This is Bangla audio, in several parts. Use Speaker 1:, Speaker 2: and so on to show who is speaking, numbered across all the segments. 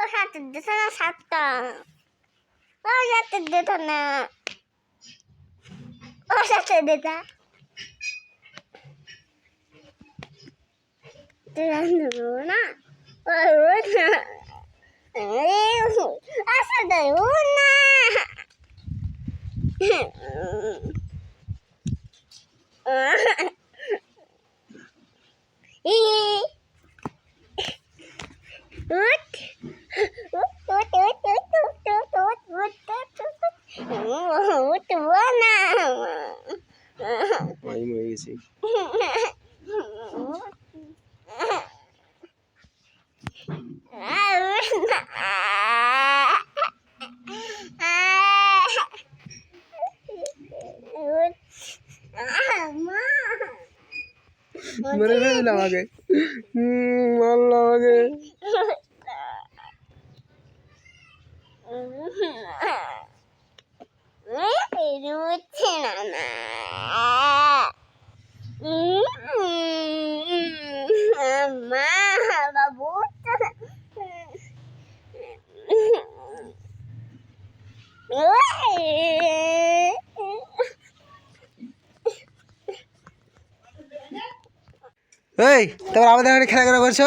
Speaker 1: 너 사태 늦어나 샀다. 너 사태 늦어나. 너 사태 늦어. 들었나? 왜 울었나? 에휴, 아싸다, 울었나? 이,
Speaker 2: 웃. ஊத்து போனா பயமா ஏசி मेरे भी लगा के माल लगा के Mm-hmm.
Speaker 1: রুচি না না মা বাবু
Speaker 2: এই তারপর আমাদের এখানে খেলা করছ?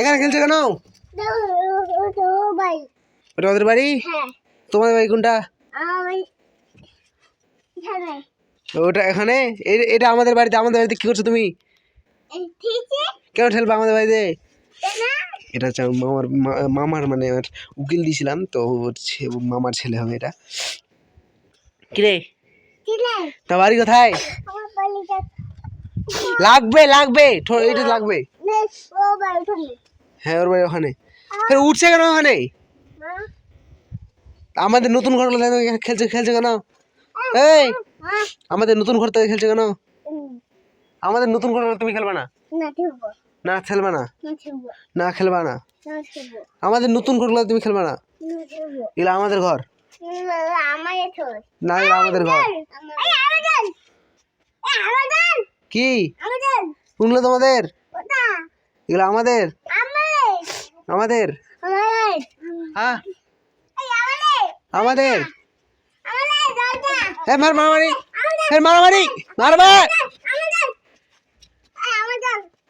Speaker 2: এখানে খেলছো কেন? ওটা আমাদের বাড়ি?
Speaker 1: হ্যাঁ।
Speaker 2: তোমাদের বাড়ি কোনটা? ওটা এখানে? এটা আমাদের বাড়িতে আমাদের বাড়িতে কি করছ তুমি? কেন ঠেলবে আমাদের বাড়িতে? এটা হচ্ছে মামার মামার মানে উকিল দিয়েছিলাম তো মামার ছেলে হবে এটা। কিরে? তা বাড়ি কোথায়? লাগবে লাগবে। এটা লাগবে। হ্যাঁ ওর বাড়ি ওখানে। উঠছে কেন ওখানে? আমাদের নতুন ঘর খেলছে খেলছে কেন? এই! আমাদের নতুন ঘর থেকে খেলছে কেন? আমাদের নতুন ঘর তুমি খেলবে না?
Speaker 1: না
Speaker 2: খেলবে। না
Speaker 1: না?
Speaker 2: খেলবে। না আমাদের নতুন ঘরগুলো তুমি খেলবে না? এগুলো আমাদের ঘর। না আমাদের ঘর। কি? কোনগুলো তোমাদের? এগুলো আমাদের।
Speaker 1: আমাদের।
Speaker 2: হ্যাঁ।
Speaker 1: আমাদের?
Speaker 2: হ্যাঁ মার মারামারি। হ্যাঁ মারামারি। মারবা?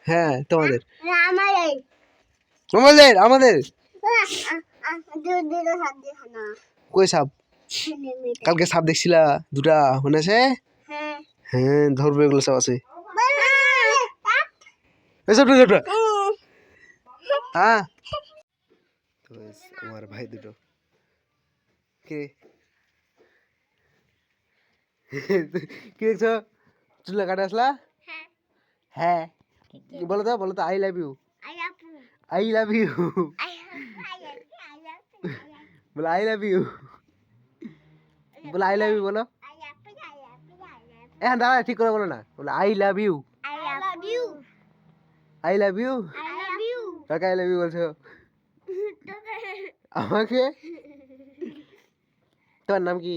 Speaker 2: হ্যাঁ তোমাদের।
Speaker 1: আমাদের।
Speaker 2: আমাদের কই সাপ? কালকে সাপ দেখছিলা দুটা মনে আছে
Speaker 1: হ্যাঁ।
Speaker 2: হ্যাঁ ধরবে এগুলো সব আছে। এসব হ্যাঁ আমার ভাই দুটো কে কি দেখছ চুলা কাটে আসলা
Speaker 1: হ্যাঁ
Speaker 2: হ্যাঁ বলো তো বলো তো I love you
Speaker 1: I
Speaker 2: love you বলো আই লাভ ইউ বলো আই লাভ ইউ বলো হ্যাঁ দাঁড়া ঠিক করে বলো না বলো I love you. I love you কাকে আই লাভ ইউ বলছো আমাকে তোমার নাম কি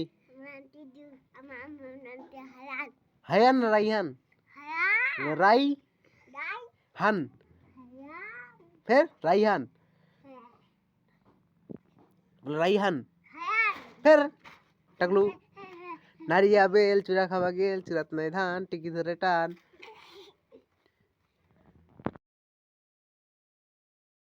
Speaker 2: হায়ান রাইহান রাই হান फिर राइहान
Speaker 1: राइहान
Speaker 2: फिर टकलू। नारिया बेल, चुरा खावा गेल चुरात नहीं धान टिकी धरे टान।